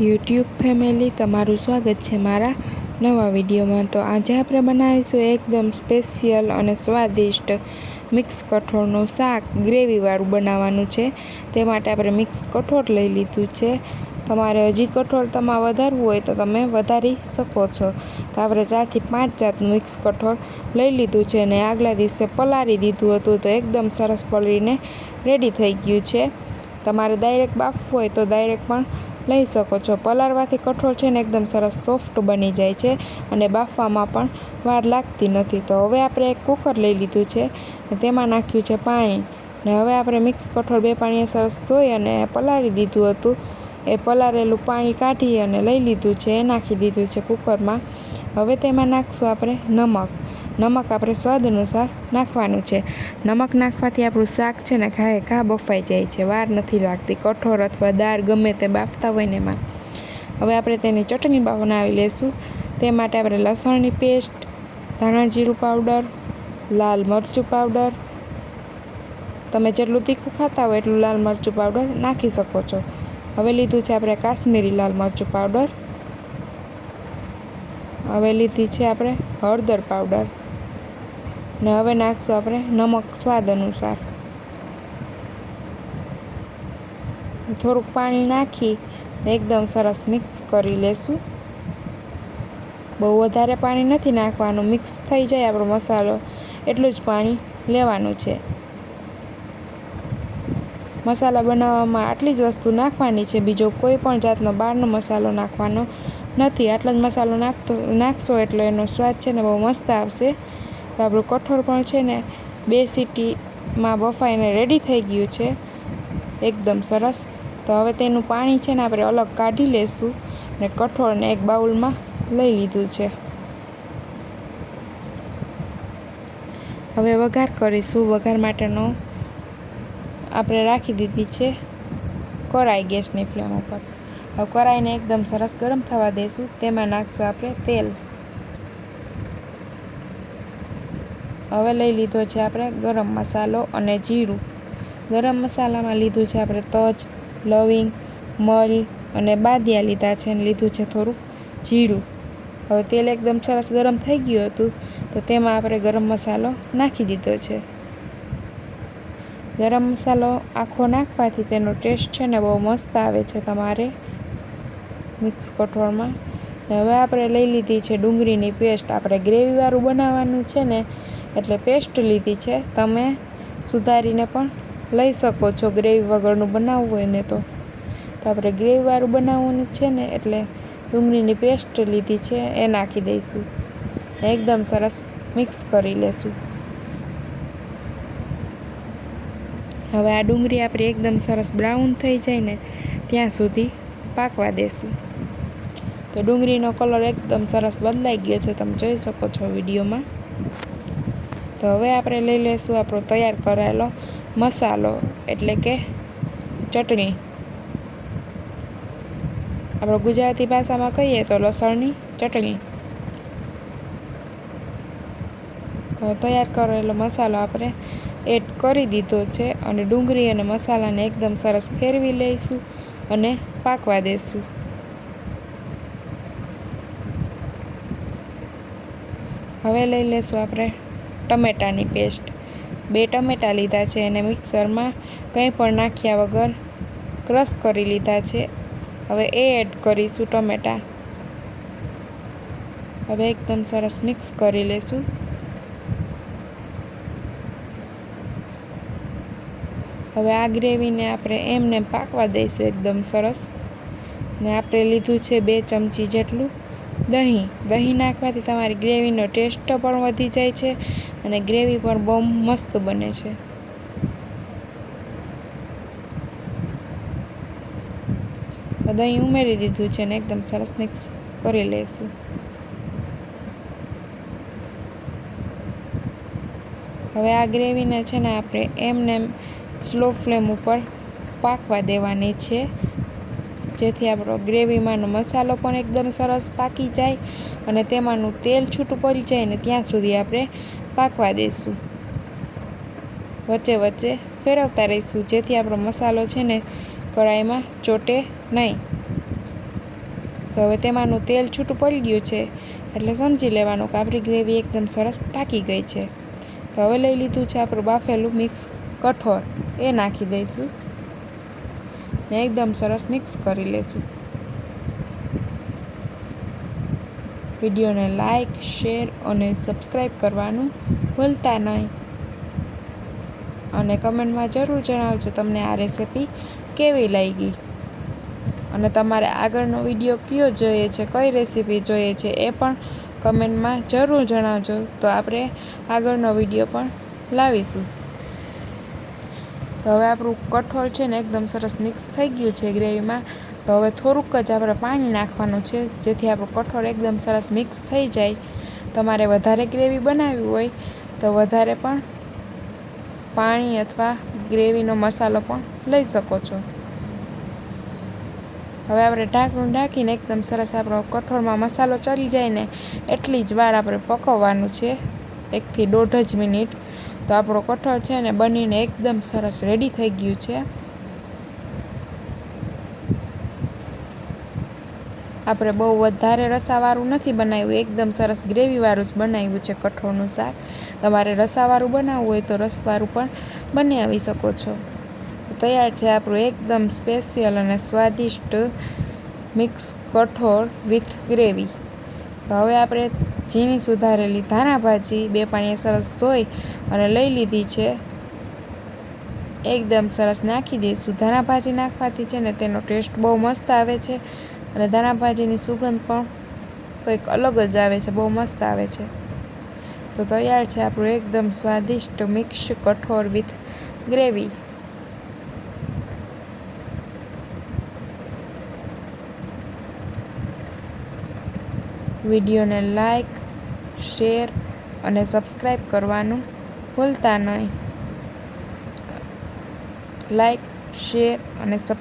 YouTube family, તમારું સ્વાગત છે મારા નવા વિડીયોમાં. તો આજે આપણે બનાવીશું એકદમ સ્પેશિયલ અને સ્વાદિષ્ટ મિક્સ કઠોળનું શાક. ગ્રેવીવાળું બનાવવાનું છે. તે માટે આપણે મિક્સ કઠોળ લઈ લીધું છે. તમારે હજી કઠોળ તમારે વધારવું હોય તો તમે વધારી શકો છો. તો આપણે ચારથી પાંચ જાતનું મિક્સ કઠોળ લઈ લીધું છે અને આગલા દિવસે પલાળી દીધું હતું તો એકદમ સરસ પલળીને રેડી થઈ ગયું છે. તમારે ડાયરેક્ટ બાફવું હોય તો ડાયરેક્ટ પણ લઈ શકો છો. પલાળવાથી કઠોળ છે ને એકદમ સરસ સોફ્ટ બની જાય છે અને બાફવામાં પણ વાર લાગતી નથી. તો હવે આપણે એક કુકર લઈ લીધું છે તેમાં નાખ્યું છે પાણી. ને હવે આપણે મિક્સ કઠોળ બે પાણીએ સરસ ધોઈ અને પલાળી દીધું હતું. એ પલાળેલું પાણી કાઢી અને લઈ લીધું છે. એ નાખી દીધું છે કુકરમાં. હવે તેમાં નાખશું આપણે નમક. નમક આપણે સ્વાદ અનુસાર નાખવાનું છે. નમક નાખવાથી આપણું શાક છે ને ઘાએ ઘા બફાઈ જાય છે. વાર નથી લાગતી. કઠોળ અથવા દાળ ગમે તે બાફતા હોય ને એમાં. હવે આપણે તેની ચટણી બનાવી લઈશું તે માટે આપણે લસણની પેસ્ટ, ધાણા જીરું પાવડર, લાલ મરચું પાવડર, તમે જેટલું તીખું ખાતા હોય એટલું લાલ મરચું પાવડર નાખી શકો છો. હવે લીધું છે આપણે કાશ્મીરી લાલ મરચું પાવડર. હવે લીધી છે આપણે હળદર પાવડર. ને હવે નાખશું આપણે નમક સ્વાદ અનુસાર. થોડુંક પાણી નાખી એકદમ સરસ મિક્સ કરી લેશું. બહુ વધારે પાણી નથી નાખવાનું, મિક્સ થઈ જાય આપણો મસાલો, એટલું જ પાણી લેવાનું છે. મસાલા બનાવવામાં આટલી જ વસ્તુ નાખવાની છે, બીજો કોઈ પણ જાતનો બહારનો મસાલો નાખવાનો નથી. આટલો જ મસાલો નાખતો નાખશો એટલે એનો સ્વાદ છે ને બહુ મસ્ત આવશે. તો આપણું કઠોળ પણ છે ને બે સીટીમાં બફાઈને રેડી થઈ ગયું છે. એકદમ સરસ. તો હવે તેનું પાણી છે ને આપણે અલગ કાઢી લેશું ને કઠોળને એક બાઉલમાં લઈ લીધું છે. હવે વઘાર કરીશું. વઘાર માટેનો આપણે રાખી દીધી છે કરાઈ ગેસની ફ્લેમ ઉપર. હવે કરાઈને એકદમ સરસ ગરમ થવા દઈશું તેમાં નાખશું આપણે તેલ. હવે લઈ લીધો છે આપણે ગરમ મસાલો અને જીરું. ગરમ મસાલામાં લીધું છે આપણે તજ, લવિંગ, મરી અને બાદિયા લીધા છે અને લીધું છે થોડુંક જીરું. હવે તેલ એકદમ સરસ ગરમ થઈ ગયું હતું, તો તેમાં આપણે ગરમ મસાલો નાખી દીધો છે. ગરમ મસાલો આખો નાખવાથી તેનો ટેસ્ટ છે ને બહુ મસ્ત આવે છે તમારે મિક્સ કઠોળમાં. હવે આપણે લઈ લીધી છે ડુંગળીની પેસ્ટ. આપણે ગ્રેવીવાળું બનાવવાનું છે ને એટલે પેસ્ટ લીધી છે. તમે સુધારીને પણ લઈ શકો છો ગ્રેવી વગરનું બનાવવું હોય ને તો. તો આપણે ગ્રેવીવાળું બનાવવાનું છે ને એટલે ડુંગળીની પેસ્ટ લીધી છે, એ નાખી દઈશું. એકદમ સરસ મિક્સ કરી લેશું. હવે આ ડુંગળી આપણી એકદમ સરસ બ્રાઉન થઈ જાય ને ત્યાં સુધી પાકવા દેશું. તો ડુંગળીનો કલર એકદમ સરસ બદલાઈ ગયો છે, તમે જોઈ શકો છો વિડીયોમાં. તો હવે આપણે લઈ લઈશું આપણો તૈયાર કરેલો મસાલો, એટલે કે ચટણી. આપણે ગુજરાતી ભાષામાં કહીએ તો લસણની ચટણી. તૈયાર કરેલો મસાલો આપણે એડ કરી દીધો છે અને ડુંગળી અને મસાલાને એકદમ સરસ ફેરવી લઈશું અને પાકવા દઈશું હવે લઈ લઈશું આપણે ટમેટાની પેસ્ટ. બે ટમેટાં લીધા છે અને મિક્સરમાં કંઈ પણ નાખ્યા વગર ક્રશ કરી લીધા છે. હવે એ એડ કરીશું ટમેટા. હવે એકદમ સરસ મિક્સ કરી લેશું. હવે આ ગ્રેવીને આપણે એમને પાકવા દઈશું એકદમ સરસ. ને આપણે લીધું છે બે ચમચી જેટલું. દહીં દહીં નાખવાથી તમારી ગ્રેવીનો ટેસ્ટ પણ વધી જાય છે અને ગ્રેવી પણ બહુ મસ્ત બને છે. દહીં ઉમેરી દીધું છે ને એકદમ સરસ મિક્સ કરી લઈશું. હવે આ ગ્રેવીને છે ને આપણે એમને સ્લો ફ્લેમ ઉપર પાકવા દેવાની છે. જેથી આપણો ગ્રેવીમાંનો મસાલો પણ એકદમ સરસ પાકી જાય અને તેમાંનું તેલ છૂટું પડી જાય ને ત્યાં સુધી આપણે પાકવા દઈશું. વચ્ચે વચ્ચે ફેરવતા રહીશું, જેથી આપણો મસાલો છે ને કઢાઈમાં ચોટે નહીં. તો હવે તેમાંનું તેલ છૂટું પડી ગયું છે, એટલે સમજી લેવાનું કે આપણી ગ્રેવી એકદમ સરસ પાકી ગઈ છે. તો હવે લઈ લીધું છે આપણું બાફેલું મિક્સ કઠોર એ નાખી દઈશું. ને એકદમ સરસ મિક્સ કરી લઈશું વિડીયોને લાઈક શેર અને સબસ્ક્રાઈબ કરવાનું ભૂલતા નહીં. અને કમેન્ટમાં જરૂર જણાવજો તમને આ રેસીપી કેવી લાગી. અને તમારે આગળનો વીડિયો કયો જોઈએ છે, કઈ રેસીપી જોઈએ છે એ પણ કમેન્ટમાં જરૂર જણાવજો. તો આપણે આગળનો વીડિયો પણ લાવીશું. તો હવે આપણું કઠોળ છે ને એકદમ સરસ મિક્સ થઈ ગયું છે ગ્રેવીમાં. તો હવે થોડુંક જ આપણે પાણી નાખવાનું છે, જેથી આપણું કઠોળ એકદમ સરસ મિક્સ થઈ જાય. તમારે વધારે ગ્રેવી બનાવવી હોય તો વધારે પણ પાણી અથવા ગ્રેવીનો મસાલો પણ લઈ શકો છો. હવે આપણે ઢાંકણું ઢાંકીને એકદમ સરસ આપણો કઠોળમાં મસાલો ચડી જાય ને, એટલી જ વાર આપણે પકવવાનું છે. એકથી દોઢ જ મિનિટ. તો આપણો કઠોળ છે ને બનીને એકદમ સરસ રેડી થઈ ગયું છે. આપણે બહુ વધારે રસાવાળું નથી બનાવ્યું, એકદમ સરસ ગ્રેવીવાળું જ બનાવ્યું છે કઠોળનું શાક. તમારે રસાવાળું બનાવવું હોય તો રસવાળું પણ બનાવી શકો છો. તૈયાર છે આપણું એકદમ સ્પેશિયલ અને સ્વાદિષ્ટ મિક્સ કઠોળ વિથ ગ્રેવી હવે આપણે ઝીણી સુધારેલી ધાણાભાજી બે પાણીએ સરસ ધોઈ અને લઈ લીધી છે. એકદમ સરસ નાખી દઈશું ધાણાભાજી નાખવાથી છે ને તેનો ટેસ્ટ બહુ મસ્ત આવે છે અને ધાણાભાજીની સુગંધ પણ કંઈક અલગ જ આવે છે, બહુ મસ્ત આવે છે. તો તૈયાર છે આપણું એકદમ સ્વાદિષ્ટ મિક્સ કઠોળ વિથ ગ્રેવી. વિડીયોને લાઇક શેર અને સબસ્ક્રાઈબ કરવાનું ભૂલતા નહીં. લાઇક શેર અને સબ